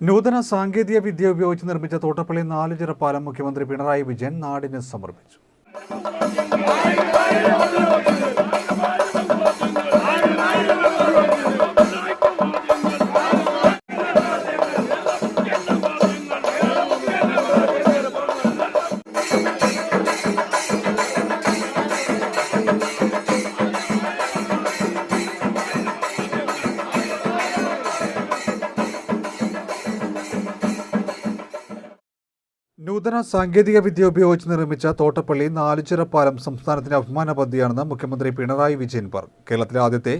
നൂതന സാങ്കേതിക വിദ്യ ഉപയോഗിച്ച് നിർമ്മിച്ച തോട്ടപ്പള്ളി നാലുചിറ പാലം മുഖ്യമന്ത്രി പിണറായി വിജയൻ നാടിന് സമർപ്പിച്ചു. നൂതന സാങ്കേതിക വിദ്യ ഉപയോഗിച്ച് നിർമ്മിച്ച തോട്ടപ്പള്ളി നാലുചിറ പാലം സംസ്ഥാനത്തിന്റെ അഭിമാന പദ്ധതിയാണെന്ന് മുഖ്യമന്ത്രി പിണറായി വിജയൻ പറഞ്ഞു. കേരളത്തിലെ ആദ്യത്തെ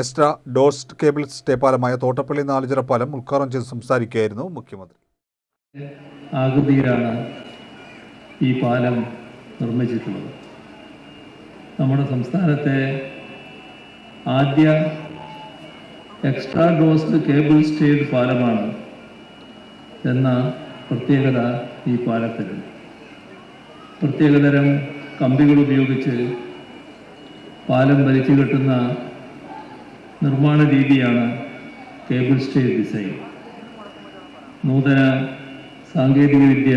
എക്സ്ട്രാ ഡോസ്റ്റ് കേബിൾ സ്റ്റേ പാലമായ തോട്ടപ്പള്ളി നാലുചിറ പാലം ഉദ്ഘാടനം ചെയ്ത് സംസാരിക്കുകയായിരുന്നു മുഖ്യമന്ത്രി. ഈ പാലം നിർമ്മിച്ചിട്ടുള്ളത്. നമ്മുടെ സംസ്ഥാനത്തെ ആദ്യ എക്സ്ട്രാ ഡോസ്റ്റ് കേബിൾ സ്റ്റേഡ് പാലമാണ് എന്ന പ്രത്യേകത ഈ പാലത്തിലുണ്ട്. പ്രത്യേകതരം കമ്പികൾ ഉപയോഗിച്ച് പാലം വലിച്ചു കെട്ടുന്ന നിർമ്മാണ രീതിയാണ് കേബിൾ സ്റ്റേ ഡിസൈൻ നൂതന സാങ്കേതികവിദ്യ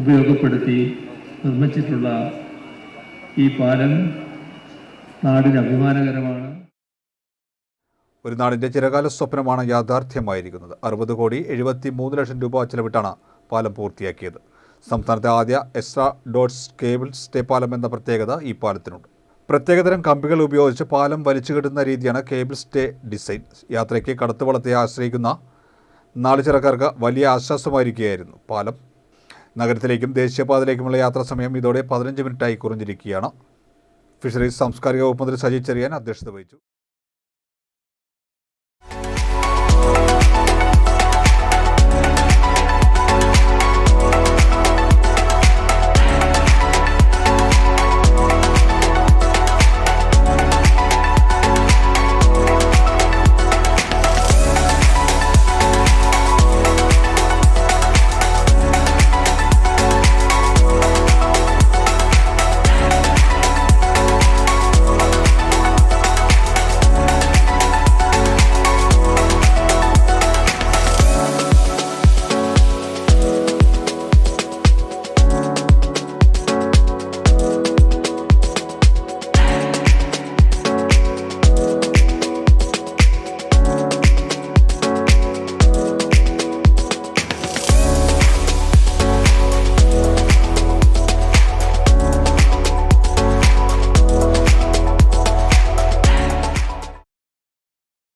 ഉപയോഗപ്പെടുത്തി നിർമ്മിച്ചിട്ടുള്ള ഈ പാലം നാടിന് അഭിമാനകരമാണ്. ഒരു നാടിന്റെ ചിരകാല സ്വപ്നമാണ് യാഥാർത്ഥ്യമായിരിക്കുന്നത്. അറുപത് കോടി എഴുപത്തി മൂന്ന് ലക്ഷം രൂപ ചെലവിട്ടാണ് പാലം പൂർത്തിയാക്കിയത്. സംസ്ഥാനത്തെ ആദ്യ എക്സ്ട്രാ ഡോട്ട്സ് കേബിൾ സ്റ്റേ പാലം എന്ന പ്രത്യേകത ഈ പാലത്തിനുണ്ട്. പ്രത്യേകതരം കമ്പികൾ ഉപയോഗിച്ച് പാലം വലിച്ചു കെട്ടുന്ന രീതിയാണ് കേബിൾ സ്റ്റേ ഡിസൈൻ. യാത്രയ്ക്ക് കടത്തുവളത്തെ ആശ്രയിക്കുന്ന നാലുചിറക്കാർക്ക് വലിയ ആശ്വാസമായിരിക്കുകയായിരുന്നു പാലം. നഗരത്തിലേക്കും ദേശീയപാതയിലേക്കുമുള്ള യാത്രാ സമയം ഇതോടെ പതിനഞ്ച് മിനിറ്റായി കുറഞ്ഞിരിക്കുകയാണ്. ഫിഷറീസ് സാംസ്കാരിക വകുപ്പ് മന്ത്രി സജി ചെറിയാൻ അധ്യക്ഷത വഹിച്ചു.